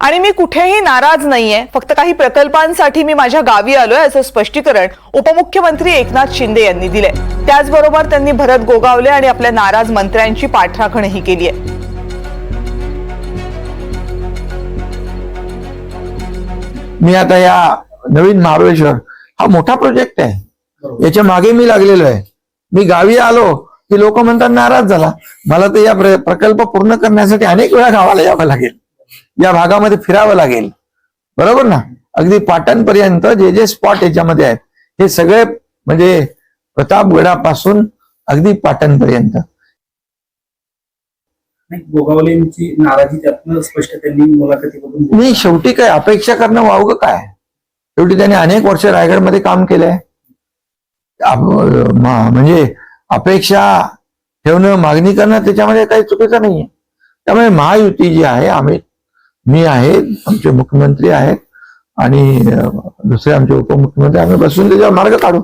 आणि मी कुठेही नाराज नाहीये. फक्त काही प्रकल्पांसाठी मी माझ्या गावी आलोय असं स्पष्टीकरण उपमुख्यमंत्री एकनाथ शिंदे यांनी दिलंय. त्याचबरोबर त्यांनी भरत गोगावले आणि आपल्या नाराज मंत्र्यांची पाठराखणही केली आहे. मी आता या नवीन महाबळेश्वर हा मोठा प्रोजेक्ट आहे. याच्या मागे मी लागलेलो आहे. मी गावी आलो की लोक म्हणतात नाराज झाला. मला तर या प्र- प्रकल्प पूर्ण करण्यासाठी अनेक वेळा गावाला यावं लागेल. या भागामध्ये फिरावं लागेल. बरोबर ना? अगदी पाटणपर्यंत जे जे स्पॉट याच्यामध्ये आहेत हे सगळे म्हणजे प्रतापगडापासून अगदी पाटणपर्यंत. गोगावलेंची नाराजी त्यातनं स्पष्ट त्यांनी मुलाखतीमधून बोलली. नाही शेवटी काय अपेक्षा करणं वावगं काय? शेवटी त्याने अनेक वर्ष रायगडमध्ये काम केलंय. म्हणजे अपेक्षा ठेवणं मागणी करणं त्याच्यामध्ये काही चुकीचं नाहीये. त्यामुळे महायुती जी आहे आम्ही मी आहे आमचे मुख्यमंत्री आहेत आणि दुसरे आमचे उपमुख्यमंत्री आम्ही बसून त्याच्यावर मार्ग काढू.